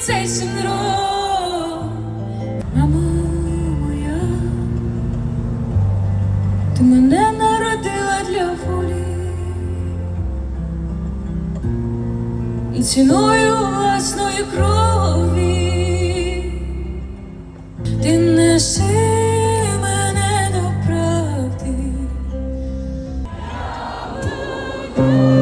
цей синдром. Мама моя, ти мене народила для волі і ціною власної крові. Ти неси. мене Thank you.